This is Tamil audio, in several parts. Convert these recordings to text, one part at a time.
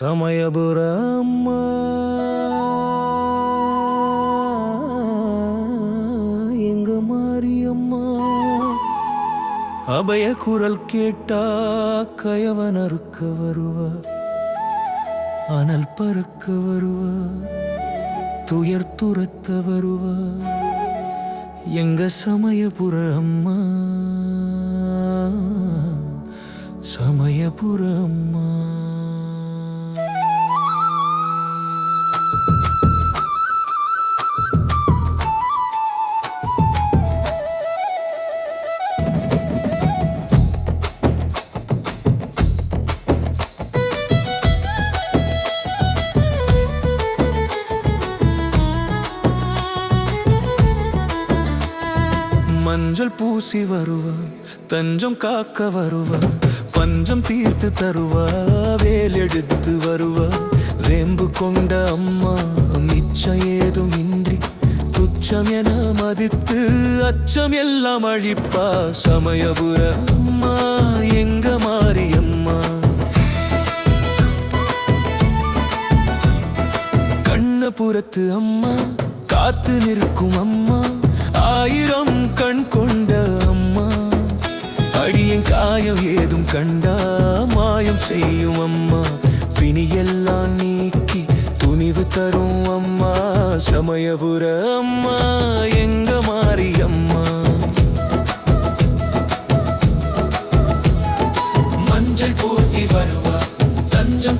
சமயபுரம்மா. எங்க மாரியம்மா? அபய குரல் கேட்டா கயவன் அறுக்க வருவா. அனல் பறக்க வருவா. துயர் துரத்த வருவா. எங்க சமயபுர அம்மா சமயபுர அம்மா மஞ்சள் பூசி வருவா தஞ்சம் காக்க வருவா பஞ்சம் தீர்த்து தருவா வேலெடுத்து வருவா. வேம்பு கொண்ட அம்மா மிச்சம் ஏதும் இன்றி துச்சம் என மதித்து அச்சம் எல்லாம் அழிப்பா. சமயபுர அம்மா எங்க மாரியம்மா? கண்ணபுரத்து அம்மா காத்து நிற்கும் அம்மா ஆயிரம் கண் கொண்ட அம்மா. அடியின் காயம் ஏதும் கண்டா மாயம் செய்யும் அம்மா. பிணியெல்லாம் நீக்கி துணிவு தரும் அம்மா. சமயபுர அம்மா எங்க மாறி அம்மா. மஞ்சள் பூசி வருவா தஞ்சம்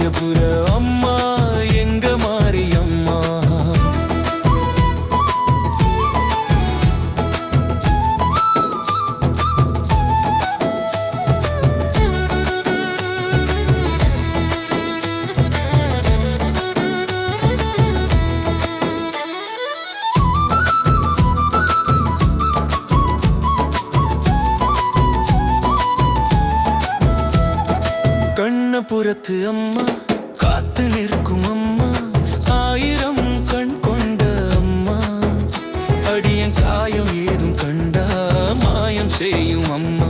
சமயபுர அம்மா கண்ணபுரத்து அம்மா காத்து நிற்கும் அம்மா ஆயிரம் கண் கொண்ட அம்மா. அடியன் காயம் ஏதும் கண்டா மாயம் செய்யும் அம்மா.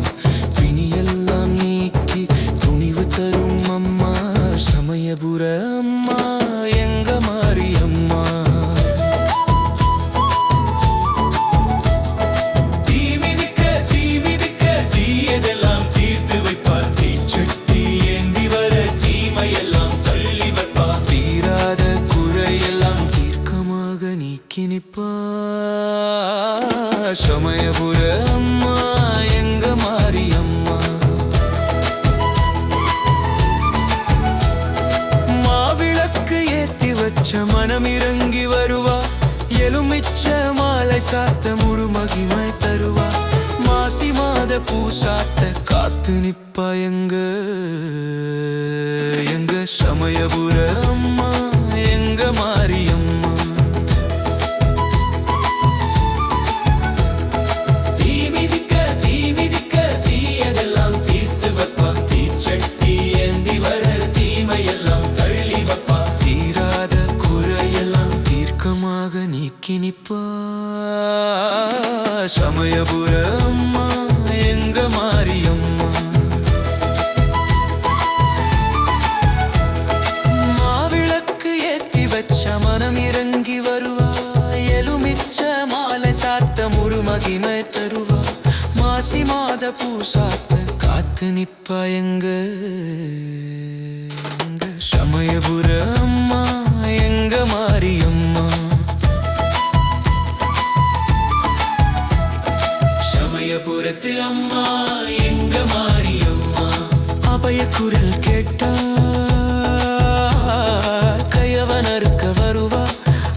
பிணியெல்லாம் நீக்கி துணிவு தரும் அம்மா. சமயபுர வச்ச மனம் இறங்கி வருவா. எலுமிச்ச மாலை சாத்த முழு மகிமை தருவா. மாசி மாத பூசாத்த காத்து நிப்பா எங்க? சமயபுர அம்மா எங்க மாரியம்மா? மாவிளக்கு ஏத்தி வச்ச மனம் இறங்கி வருவா எலுமிச்ச மாலை சாத்த முழு மகிமை தருவா. மாசி மாத பூசாத்த காத்து நிப்பா எங்க எங்க? அபயபுரத்து அம்மா எங்க மாரியம்மா? அபய குரல் கேட்டா கயவன் அறுக்க வருவா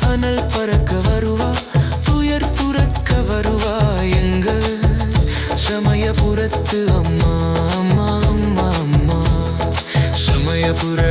அனல் பறக்க வருவா துயர் துறக்க வருவா எங்க சமயபுரத்து அம்மா அம்மா அம்மா அம்மா. சமயபுர